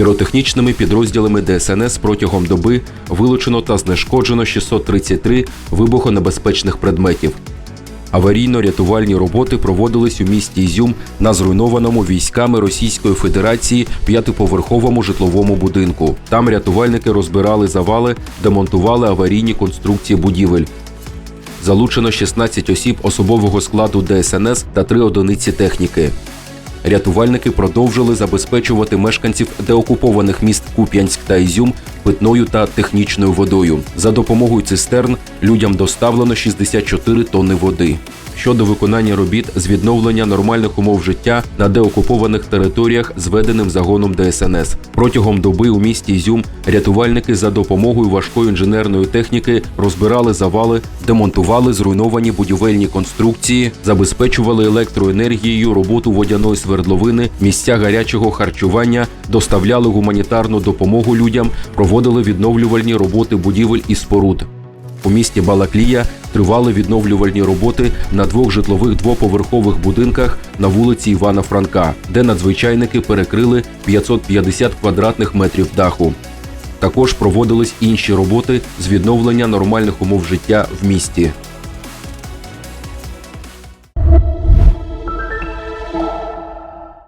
Піротехнічними підрозділами ДСНС протягом доби вилучено та знешкоджено 633 вибухонебезпечних предметів. Аварійно-рятувальні роботи проводились у місті Ізюм на зруйнованому військами Російської Федерації п'ятиповерховому житловому будинку. Там рятувальники розбирали завали, демонтували аварійні конструкції будівель. Залучено 16 осіб особового складу ДСНС та 3 одиниці техніки. Рятувальники продовжили забезпечувати мешканців деокупованих міст Куп'янськ та Ізюм питною та технічною водою. За допомогою цистерн людям доставлено 64 тонни води. Щодо виконання робіт з відновлення нормальних умов життя на деокупованих територіях зведеним загоном ДСНС. Протягом доби у місті Ізюм рятувальники за допомогою важкої інженерної техніки розбирали завали, демонтували зруйновані будівельні конструкції, забезпечували електроенергією роботу водяної свердловини, місця гарячого харчування, доставляли гуманітарну допомогу людям, проводили відновлювальні роботи будівель і споруд. У місті Балаклія тривали відновлювальні роботи на двох житлових двоповерхових будинках на вулиці Івана Франка, де надзвичайники перекрили 550 квадратних метрів даху. Також проводились інші роботи з відновлення нормальних умов життя в місті.